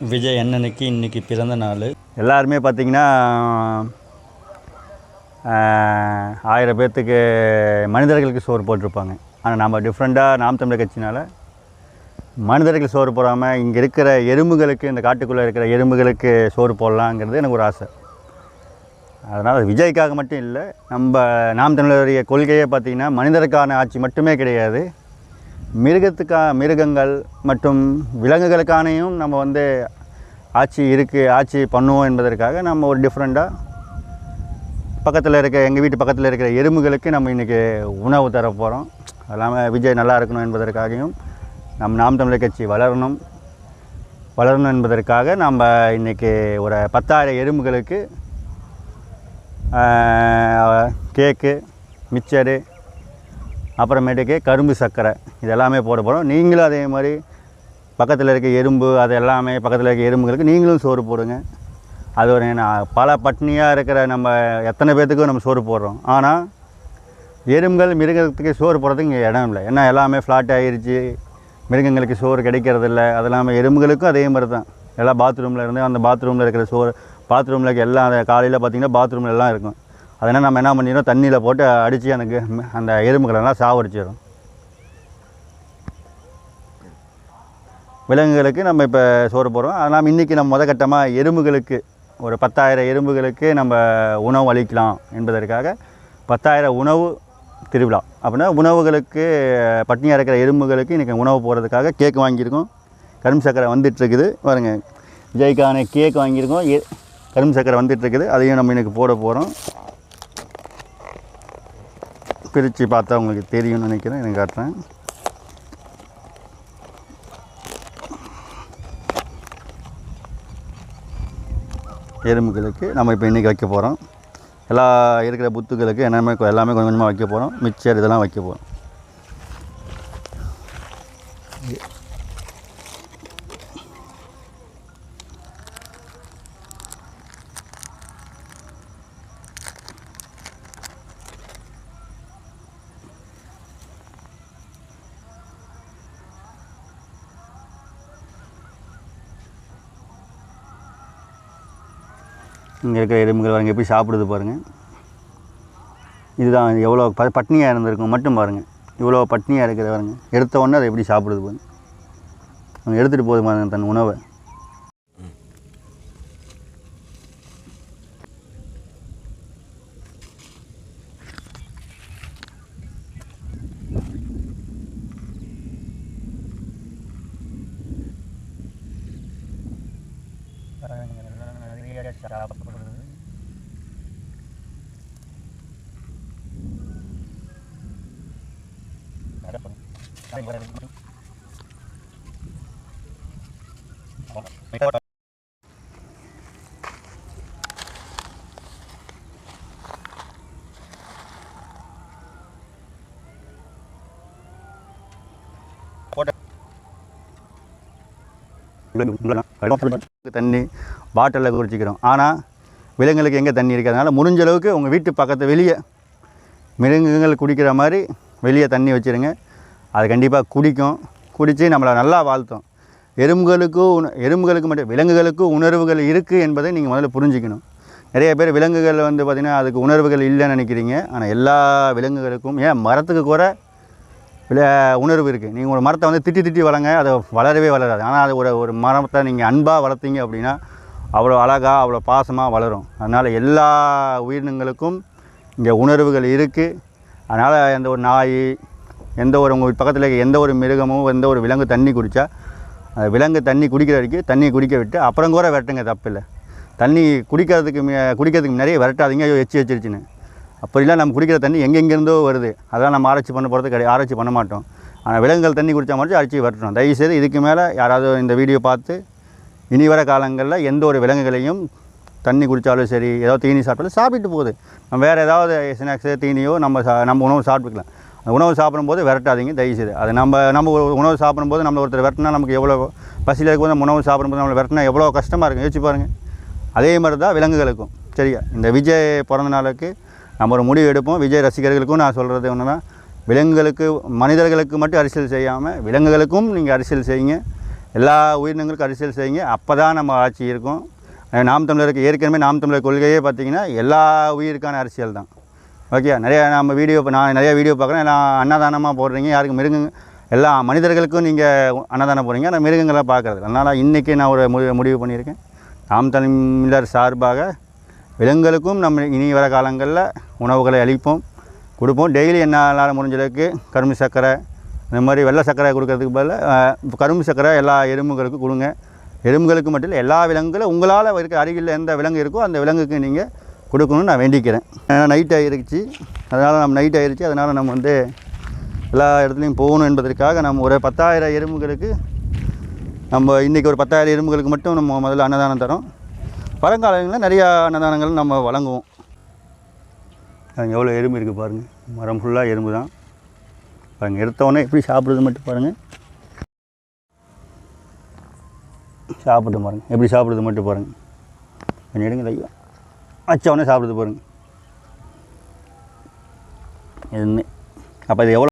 விஜய் அண்ணனுக்கு இன்றைக்கி பிறந்த நாள். எல்லாருமே பார்த்திங்கன்னா ஆயிரம் பேர்த்துக்கு மனிதர்களுக்கு சோறு போட்டிருப்பாங்க. ஆனால் நம்ம டிஃப்ரெண்ட்டாக நாம் தமிழர் கட்சினால் மனிதர்களுக்கு சோறு போடாமல் இங்கே இருக்கிற எறும்புகளுக்கு இந்த காட்டுக்குள்ளே இருக்கிற எறும்புகளுக்கு சோறு போடலாங்கிறது எனக்கு ஒரு ஆசை. அதனால் விஜய்க்காக மட்டும் இல்லை நம்ம நாம் தமிழருடைய கொள்கையே பார்த்திங்கன்னா மனிதருக்கான ஆட்சி மட்டுமே கிடையாது. மிருகத்துக்கா மிருகங்கள் மற்றும் விலங்குகளுக்கானையும் நம்ம வந்து ஆட்சி இருக்குது ஆட்சி பண்ணுவோம் என்பதற்காக நம்ம ஒரு டிஃப்ரெண்ட்டாக பக்கத்தில் இருக்க எங்கள் வீட்டு பக்கத்தில் இருக்கிற எறும்புகளுக்கு நம்ம இன்றைக்கி உணவு தர போகிறோம் அதெல்லாமல் விஜய் நல்லா இருக்கணும் என்பதற்காகவும் நம் நாம் தமிழர் கட்சி வளரணும். வளரணும் என்பதற்காக நம்ம இன்றைக்கி ஒரு பத்தாயிரம் எறும்புகளுக்கு கேக்கு மிச்சரு அப்புறமேட்டுக்கு கரும்பு சர்க்கரை இது எல்லாமே போட போகிறோம் நீங்களும் அதே மாதிரி பக்கத்தில் இருக்க எறும்பு அது எல்லாமே பக்கத்தில் இருக்க எறும்புகளுக்கு நீங்களும் சோறு போடுங்க. அது ஒரு நான் பல பட்னியாக இருக்கிற நம்ம எத்தனை பேர்த்துக்கும் நம்ம சோறு போடுறோம். ஆனால் எறும்புகள் மிருகத்துக்கு சோறு போடுறதுக்கு இங்கே இடம் இல்லை. ஏன்னா எல்லாமே ஃப்ளாட் ஆகிருச்சு மிருகங்களுக்கு சோறு கிடைக்கிறது இல்லை அது இல்லாமல் எறும்புகளுக்கும் அதே மாதிரி தான். எல்லாம் பாத்ரூமில் இருந்து அந்த பாத்ரூமில் இருக்கிற சோறு பாத்ரூமில் இருக்க எல்லாம் அந்த காலையில் பார்த்திங்கன்னா பாத்ரூமில் எல்லாம் இருக்கும். அதனால் நம்ம என்ன பண்ணிடுறோம்? தண்ணியில் போட்டு அடித்து அந்த அந்த எறும்புகளெல்லாம் சாவடிச்சிடும் விலங்குகளுக்கு நம்ம இப்போ சோறு போடுறோம். அதனால் இன்றைக்கி நம்ம முதக்கட்டமாக எறும்புகளுக்கு ஒரு பத்தாயிரம் எறும்புகளுக்கு நம்ம உணவு அளிக்கலாம் என்பதற்காக பத்தாயிரம் உணவு திருவிழா. அப்படின்னா உணவுகளுக்கு பட்னியாக இருக்கிற எறும்புகளுக்கு இன்றைக்கி உணவு போடுறதுக்காக கேக் வாங்கியிருக்கோம். கரும்பு சக்கரை வந்துட்டுருக்குது. பாருங்கள் விஜய்க்கான கேக் வாங்கியிருக்கோம். எ கரும்பு சக்கரை வந்துட்டுருக்குது. அதையும் நம்ம இன்றைக்கி போட போகிறோம். பிரித்து பார்த்தா உங்களுக்கு தெரியும்னு நினைக்கிறேன். எனக்கு காட்டுறேன். எறும்புகளுக்கு நம்ம இப்போ இன்றைக்கி வைக்க போகிறோம் எல்லா இருக்கிற புத்துகளுக்கு என்னமே எல்லாமே கொஞ்சம் கொஞ்சமாக வைக்க போகிறோம் மிக்சர் இதெல்லாம் வைக்க போகிறோம் இங்கே இருக்கிற எறும்புகள் பாருங்க எப்படி சாப்பிடுது பாருங்கள் இதுதான் எவ்வளோ ப பட்னியாக இருந்திருக்கும் மட்டும் பாருங்கள் இவ்வளோ பட்னியாக இருக்கிற பாருங்க. எடுத்த உடனே அதை எப்படி சாப்பிடுது பாருங்க. அவங்க எடுத்துகிட்டு போகுது பாருங்கள் தன் உணவை. தண்ணி பாட்டிலில் குறிச்சிக்கிறோம் ஆனால் விலங்குகளுக்கு எங்கே தண்ணி இருக்கிறதுனால முடிஞ்ச அளவுக்கு உங்கள் வீட்டு பக்கத்து வெளியே மிருகங்கள் குடிக்கிற மாதிரி வெளியே தண்ணி வச்சுருங்க. அது கண்டிப்பாக குடிக்கும். குடித்து நம்மளை நல்லா வாழ்த்தும். எறும்புகளுக்கும் உண எறும்புகளுக்கு மட்டும் விலங்குகளுக்கும் உணர்வுகள் இருக்குது என்பதை நீங்கள் முதல்ல புரிஞ்சுக்கணும். நிறைய பேர் விலங்குகள் வந்து பார்த்திங்கன்னா அதுக்கு உணர்வுகள் இல்லைன்னு நினைக்கிறீங்க. ஆனால் எல்லா விலங்குகளுக்கும் ஏன் மரத்துக்கு கூட வில உணர்வு இருக்குது நீங்கள் ஒரு மரத்தை வந்து திட்டி திட்டி வளங்க அது வளரவே வளராது. ஆனால் அது ஒரு ஒரு மரத்தை நீங்கள் அன்பாக வளர்த்தீங்க அப்படின்னா அவ்வளோ அழகாக அவ்வளோ பாசமாக வளரும். அதனால் எல்லா உயிரினங்களுக்கும் இங்கே உணர்வுகள் இருக்குது அதனால் அந்த ஒரு நாய் எந்த ஒரு உங்கள் பக்கத்தில் இருக்க எந்த ஒரு மிருகமும் எந்த ஒரு விலங்கு தண்ணி குடித்தா அந்த விலங்கு தண்ணி குடிக்கிற வரைக்கும் தண்ணி குடிக்க விட்டு அப்புறம் கூட விரட்டுங்க தப்பில்லை. தண்ணி குடிக்கிறதுக்கு குடிக்கிறதுக்கு நிறைய விரட்டாதீங்க ஐயோ எச்சு வச்சிருச்சுன்னு. அப்படிலாம் நம்ம குடிக்கிற தண்ணி எங்கெங்கேருந்தோ வருது. அதெல்லாம் நம்ம ஆராய்ச்சி பண்ண போகிறது கிடையாது ஆராய்ச்சி பண்ண மாட்டோம். ஆனால் விலங்குகள் தண்ணி குடித்தா மட்டும் அடிச்சு வரட்டணும். தயவுசெய்து இதுக்கு மேலே யாராவது இந்த வீடியோ பார்த்து இனி வர காலங்களில் எந்த ஒரு விலங்குகளையும் தண்ணி குடித்தாலும் சரி ஏதோ தீனி சாப்பிட்டாலும் சாப்பிட்டு போகுது. நம்ம வேறு ஏதாவது ஸ்நாக்ஸு தீனியோ நம்ம சா நம்ம உணவு சாப்பிட்டுக்கலாம். உணவு சாப்பிடும்போது விரட்டாதீங்க தயவுசெய்து. அது நம்ம நம்ம ஒரு உணவு சாப்பிடும்போது நம்மளை ஒருத்தர் விரட்டினா நமக்கு எவ்வளோ பசியில் இருக்கும்போது நம்ம உணவு சாப்பிடும்போது நம்மளை விரட்டினா எவ்வளோ கஷ்டமாக இருக்கும். யோசிச்சு பாருங்கள் அதே மாதிரி தான் விலங்குகளுக்கும். சரியா? இந்த விஜய் பிறந்த நாளுக்கு நம்ம ஒரு முடிவு எடுப்போம். விஜய் ரசிகர்களுக்கும் நான் சொல்கிறது ஒன்றுனா விலங்குகளுக்கு மனிதர்களுக்கு மட்டும் அரசியல் செய்யாமல் விலங்குகளுக்கும் நீங்கள் அரசியல் செய்யுங்க. எல்லா உயிரினங்களுக்கும் அரசியல் செய்யுங்க. அப்போ தான் நம்ம ஆட்சி இருக்கும். நாம் தமிழருக்கு ஏற்கனவே நாம் தமிழர் கொள்கையே பார்த்திங்கன்னா எல்லா உயிருக்கான அரசியல் தான் ஓகே நிறைய நம்ம வீடியோ இப்போ நான் நிறைய வீடியோ பார்க்குறேன். எல்லாம் அன்னதானமாக போடுறீங்க. யாருக்கு மிருகங்க எல்லா மனிதர்களுக்கும் நீங்கள் அன்னதானம் போடுறீங்க. ஆனால் மிருகங்களை பார்க்குறது அதனால் இன்றைக்கி நான் ஒரு முடிவு முடிவு பண்ணியிருக்கேன். நாம் தமிழர் சார்பாக விலங்குகளுக்கும் நம்ம இனி வர காலங்களில் உணவுகளை அளிப்போம் கொடுப்போம். டெய்லி என்னால் முடிஞ்ச அளவுக்கு கரும்பு சர்க்கரை இந்த மாதிரி வெள்ளை சர்க்கரை கொடுக்கறதுக்கு பதிலாக கரும்பு சர்க்கரை எல்லா எறும்புகளுக்கும் கொடுங்க. எறும்புகளுக்கு மட்டும் இல்லை எல்லா விலங்குகளும் உங்களால் இருக்க அருகில் எந்த விலங்கு இருக்கோ அந்த விலங்குக்கு நீங்கள் கொடுக்கணும்னு நான் வேண்டிக்கிறேன். ஏன்னா நைட் ஆகிருச்சு அதனால் நம்ம நைட் ஆகிருச்சு அதனால் நம்ம வந்து எல்லா இடத்துலையும் போகணும் என்பதற்காக நம்ம ஒரு பத்தாயிரம் எறும்புகளுக்கு நம்ம இன்றைக்கி ஒரு பத்தாயிரம் எறும்புகளுக்கு மட்டும் நம்ம முதல்ல அன்னதானம் தரோம். பழங்காலங்களில் நிறையா அன்னதானங்கள் நம்ம வழங்குவோம். அங்கே எவ்வளோ எறும்பு இருக்குது பாருங்கள் மரம் ஃபுல்லாக எறும்பு தான். பாருங்கள் எடுத்தவொடனே எப்படி சாப்பிட்றது மட்டும் பாருங்கள் சாப்பிட்டு பாருங்கள் எப்படி சாப்பிட்றது மட்டும் பாருங்கள் கொஞ்சம் எடுங்க ஐயா வச்சவொடனே சாப்பிடுறது பாருங்கள் என்ன? அப்போ இது எவ்வளோ